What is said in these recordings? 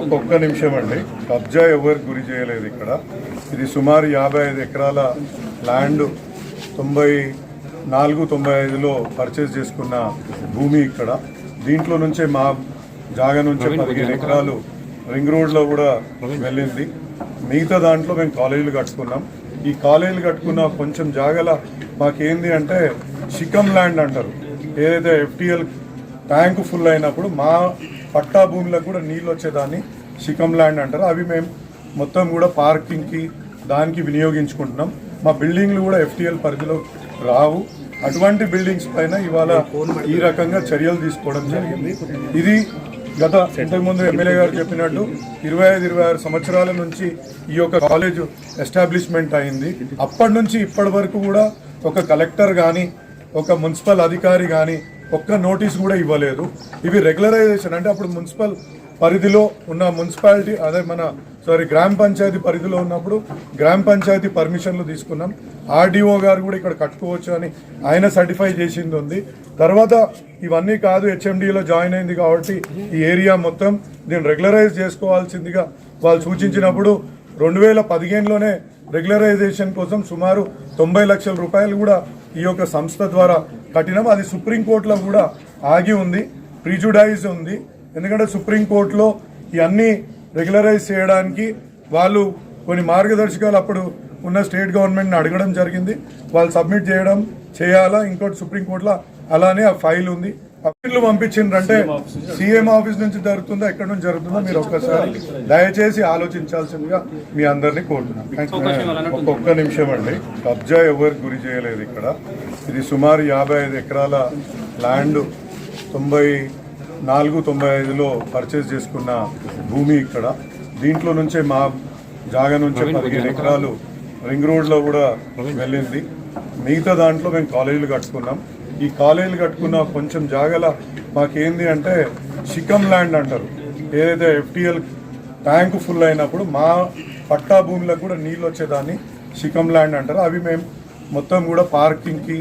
ఒక్కొక్క నిమిషం అండి. కబ్జా ఎవరు గురి చేయలేదు ఇక్కడ. ఇది సుమారు యాభై ఐదు ఎకరాల ల్యాండ్. తొంభై నాలుగు తొంభై ఐదులో పర్చేస్ చేసుకున్న భూమి ఇక్కడ. దీంట్లో నుంచే మా జాగా నుంచే పదిహేను ఎకరాలు రింగ్ రోడ్లో కూడా వెళ్ళింది. మిగతా దాంట్లో మేము కాలేజీలు కట్టుకున్నాం. ఈ కాలేజీలు కట్టుకున్న కొంచెం జాగల మాకేంది అంటే షికమ్ ల్యాండ్ అంటారు. ఏదైతే ఎఫ్టిఎల్ ట్యాంక్ ఫుల్ అయినప్పుడు మా పట్టా భూములకు కూడా నీళ్ళు వచ్చేదాన్ని షికమ్ ల్యాండ్ అంటారు. అవి మేము మొత్తం కూడా పార్కింగ్కి దానికి వినియోగించుకుంటున్నాం. మా బిల్డింగ్లు కూడా ఎఫ్టిఎల్ పరిధిలో రావు. అటువంటి బిల్డింగ్స్ పైన ఇవాళ ఈ రకంగా చర్యలు తీసుకోవడం జరిగింది. ఇది గత ఇంతకుముందు ఎమ్మెల్యే గారు చెప్పినట్టు ఇరవై ఐదు ఇరవై ఆరు సంవత్సరాల నుంచి ఈ యొక్క కాలేజ్ ఎస్టాబ్లిష్మెంట్ అయింది. అప్పటి నుంచి ఇప్పటి వరకు కూడా ఒక కలెక్టర్ కానీ ఒక మున్సిపల్ అధికారి కానీ ఒక్క నోటీస్ కూడా ఇవ్వలేదు. ఇవి రెగ్యులరైజేషన్. అంటే అప్పుడు మున్సిపల్ పరిధిలో ఉన్న మున్సిపాలిటీ అదే మన సారీ గ్రామ పంచాయతీ పరిధిలో ఉన్నప్పుడు గ్రామ పంచాయతీ పర్మిషన్లు తీసుకున్నాం. ఆర్డీఓ గారు కూడా ఇక్కడ కట్టుకోవచ్చు అని ఆయన సర్టిఫై చేసింది ఉంది. తర్వాత ఇవన్నీ కాదు హెచ్ఎండిలో జాయిన్ అయింది కాబట్టి ఈ ఏరియా మొత్తం దీన్ని రెగ్యులరైజ్ చేసుకోవాల్సిందిగా వాళ్ళు సూచించినప్పుడు రెండు వేల పదిహేనులోనే రెగ్యులరైజేషన్ కోసం సుమారు తొంభై లక్షల రూపాయలు కూడా ఈ యొక్క సంస్థ ద్వారా కఠినం. అది సుప్రీంకోర్టులో కూడా ఆగి ఉంది ప్రిజుడైజ్ ఉంది. ఎందుకంటే సుప్రీంకోర్టులో ఇవన్నీ రెగ్యులరైజ్ చేయడానికి వాళ్ళు కొన్ని మార్గదర్శకాలు అప్పుడు ఉన్న స్టేట్ గవర్నమెంట్ని అడగడం జరిగింది. వాళ్ళు సబ్మిట్ చేయడం చేయాలా? ఇంకోటి సుప్రీంకోర్టులో అలానే ఆ ఫైల్ ఉంది. అప్పీళ్ళు పంపించిండ్రంటే సీఎం ఆఫీస్ నుంచి జరుగుతుందో. ఎక్కడి నుంచి జరుగుతుందో మీరు ఒక్కసారి దయచేసి ఆలోచించాల్సిందిగా మీ అందరినీ కోరుతున్నాను. ఒక్కొక్క నిమిషం అండి. కబ్జా ఎవరు గురి చేయలేదు ఇక్కడ. ఇది సుమారు యాభై ఐదు ఎకరాల ల్యాండ్ తొంభై నాలుగు తొంభై ఐదులో పర్చేస్ చేసుకున్న భూమి ఇక్కడ. దీంట్లో నుంచే మా జాగా నుంచే పదిహేను ఎకరాలు రింగ్ రోడ్లో కూడా వెళ్ళింది. మిగతా దాంట్లో మేము కాలేజీలు కట్టుకున్నాం. ఈ కాలేజీలు కట్టుకున్న కొంచెం జాగల మాకేంది అంటే షికమ్ ల్యాండ్ అంటారు. ఏదైతే ఎఫ్టిఎల్ ట్యాంక్ ఫుల్ అయినప్పుడు మా పట్టా భూమిలో కూడా నీళ్ళు వచ్చేదాన్ని షికమ్ ల్యాండ్ అంటారు. అవి మేము మొత్తం కూడా పార్కింగ్కి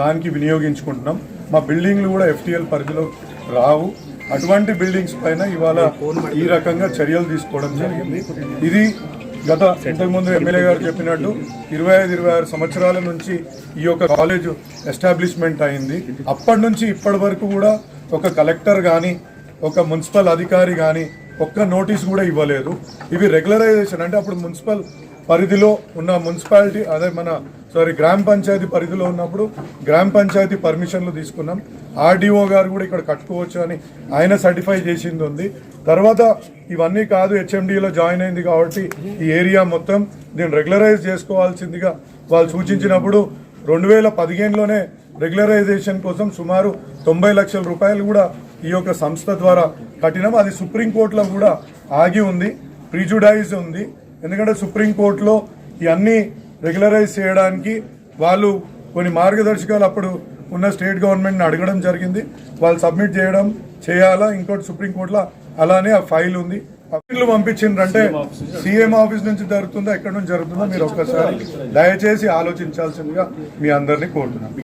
దానికి వినియోగించుకుంటున్నాం. మా బిల్డింగ్లు కూడా ఎఫ్టిఎల్ పరిధిలో రావు. అటువంటి బిల్డింగ్స్ పైన ఇవాళ ఈ రకంగా చర్యలు తీసుకోవడం జరిగింది. ఇది గత ఇంతకుముందు ఎమ్మెల్యే గారు చెప్పినట్టు ఇరవై ఐదు ఇరవై ఆరు సంవత్సరాల నుంచి ఈ యొక్క కాలేజ్ ఎస్టాబ్లిష్మెంట్ అయింది. అప్పటి నుంచి ఇప్పటి వరకు కూడా ఒక కలెక్టర్ కానీ ఒక మున్సిపల్ అధికారి కానీ ఒక్క నోటీస్ కూడా ఇవ్వలేదు. ఇవి రెగ్యులరైజేషన్ అంటే అప్పుడు మున్సిపల్ పరిధిలో ఉన్న మున్సిపాలిటీ అదే మన సారీ గ్రామ పంచాయతీ పరిధిలో ఉన్నప్పుడు గ్రామ పంచాయతీ పర్మిషన్లు తీసుకున్నాం. ఆర్డీఓ గారు కూడా ఇక్కడ కట్టుకోవచ్చు అని ఆయన సర్టిఫై చేసింది ఉంది. తర్వాత ఇవన్నీ కాదు హెచ్ఎండిలో జాయిన్ అయింది కాబట్టి ఈ ఏరియా మొత్తం దీన్ని రెగ్యులరైజ్ చేసుకోవాల్సిందిగా వాళ్ళు సూచించినప్పుడు రెండు వేల పదిహేనులోనే రెగ్యులరైజేషన్ కోసం సుమారు తొంభై లక్షల రూపాయలు కూడా ఈ యొక్క సంస్థ ద్వారా కట్టినాం. అది సుప్రీంకోర్టులో కూడా ఆగి ఉంది ప్రిజుడైజ్ ఉంది. ఎందుకంటే సుప్రీంకోర్టులో ఇవన్నీ రెగ్యులరైజ్ చేయడానికి వాళ్ళు కొన్ని మార్గదర్శకాలు అప్పుడు ఉన్న స్టేట్ గవర్నమెంట్ని అడగడం జరిగింది. వాళ్ళు సబ్మిట్ చేయడం చేయాలా? ఇంకోటి సుప్రీంకోర్టులో అలానే ఆ ఫైల్ ఉంది. అప్పీళ్ళు పంపించిండ్రంటే సీఎం ఆఫీస్ నుంచి జరుగుతుందో? ఎక్కడి నుంచి జరుగుతుందో మీరు ఒక్కసారి దయచేసి ఆలోచించాల్సిందిగా మీ అందరినీ కోరుతున్నాను